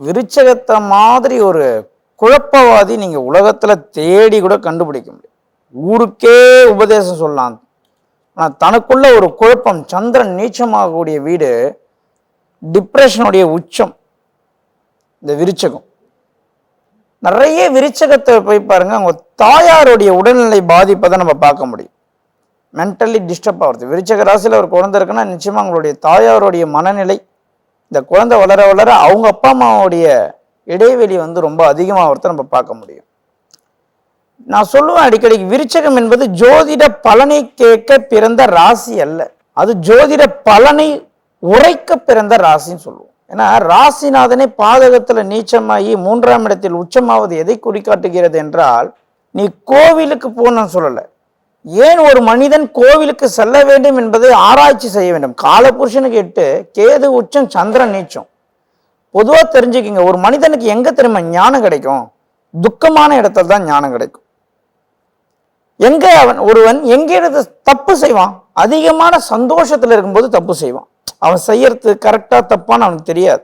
விருச்சகத்தை மாதிரி ஒரு குழப்பவாதி நீங்கள் உலகத்தில் தேடி கூட கண்டுபிடிக்க முடியும். ஊருக்கே உபதேசம் சொல்லலாம் ஆனால் தனக்குள்ள ஒரு குழப்பம் சந்திரன் நீச்சமாகக்கூடிய வீடு டிப்ரெஷனுடைய உச்சம் இந்த விருச்சகம். நிறைய விருச்சகத்தை போய் பாருங்கள் அவங்க தாயாருடைய உடல்நிலை பாதிப்பை நம்ம பார்க்க முடியும். மென்டலி டிஸ்டர்ப் ஆகிறது. விருச்சக ராசியில் ஒரு குழந்தை இருக்குன்னா நிச்சயமாக அவங்களுடைய தாயாருடைய மனநிலை இந்த குழந்தை வளர வளர அவங்க அப்பா அம்மாவுடைய இடைவெளி வந்து ரொம்ப அதிகமாகிறத நம்ம பார்க்க முடியும். நான் சொல்லுவேன் அடிக்கடி விருச்சகம் என்பது ஜோதிட பலனை கேட்க பிறந்த ராசி அல்ல. அது ஜோதிட பலனை உரைக்க பிறந்த ராசின்னு சொல்லுவோம். ஏன்னா ராசிநாதனை பாதகத்தில் நீச்சமாகி மூன்றாம் இடத்தில் உச்சமாவது எதை குறிக்காட்டுகிறது என்றால் நீ கோவிலுக்கு போன சொல்லலை. ஏன் ஒரு மனிதன் கோவிலுக்கு செல்ல வேண்டும் என்பதை ஆராய்ச்சி செய்ய வேண்டும்? காலபுருஷனுக்கு எட்டு கேது உச்சம் சந்திரன் நீச்சம். பொதுவாக தெரிஞ்சுக்கிங்க ஒரு மனிதனுக்கு எங்க தெரியுமா ஞானம் கிடைக்கும்? துக்கமான இடத்துல தான் ஞானம் கிடைக்கும். எங்க அவன் ஒருவன் எங்கே இருந்து தப்பு செய்வான்? அதிகமான சந்தோஷத்துல இருக்கும்போது தப்பு செய்வான். அவன் செய்யறது கரெக்டா தப்பான்னு அவனுக்கு தெரியாது.